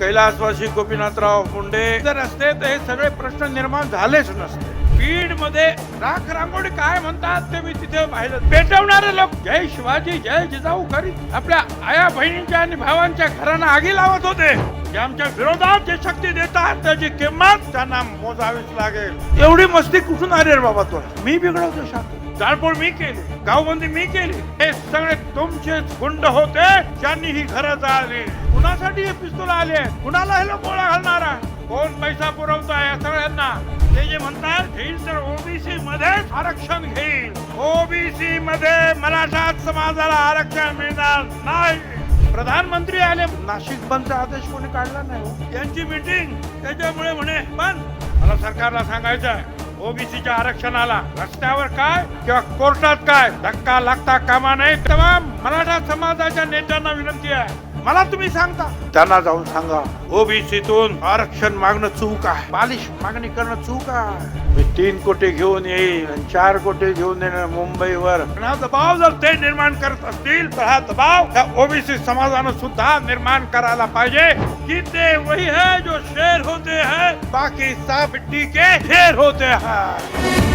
कैलासवासी गोपीनाथराव मुंडे जर असते तर हे सगळे प्रश्न निर्माण झालेच नसते. बीडमध्ये राख रांगोळी काय म्हणतात ते मी तिथे पाहिलं. पेटवणारे लोक जय शिवाजी जय जिजाऊ करीत आपल्या आया बहिणींच्या आणि भावांच्या घरांना आगी लावत होते. जे आमच्या विरोधात जे शक्ती देतात त्याची किंमत त्यांना मोजावीच लागेल. एवढी मस्ती कुठून आली रे बाबा तुला मी बिघडवतो शांत. जाळपोळ मी केली गावबंदी मी केली. हे सगळे तुमचे गुंड होते ज्यांनी ही घरं जाळली. कुणासाठी हे पिस्तूल आले कुणाला हे लोक घालणार घालणारा कोण पैसा पुरवता या सगळ्यांना? ते जे म्हणतात घेईल तर ओबीसी मध्येच आरक्षण घेईल. ओबीसी मध्ये मराठा समाजाला आरक्षण मिळणार नाही. प्रधानमंत्री आले नाशिक बंदचा आदेश कोणी काढला नाही हो? त्यांची मीटिंग त्याच्यामुळे म्हणे बंद. मला सरकारला सांगायचं आहे ओबीसीच्या आरक्षणाला रस्त्यावर काय किंवा कोर्टात काय धक्का लागता कामा नाही तेव्हा मराठा समाजाच्या नेत्यांना विनंती आहे. मला तुम्ही सांगता. त्यांना जाऊन सांगा. ओबीसीतून आरक्षण मागणं चूक आहे. बालिश मागणी करणं चूक आहे. मी तीन कोटी घेऊन येईल चार कोटी घेऊन येणार मुंबईवर. हा दबाव जर ते निर्माण करत असतील तर हा दबाव त्या ओबीसी समाजानं सुद्धा निर्माण करायला पाहिजे. की ते वही है जो शेर होते हैं बाकी सब टीके ढेर होते हैं.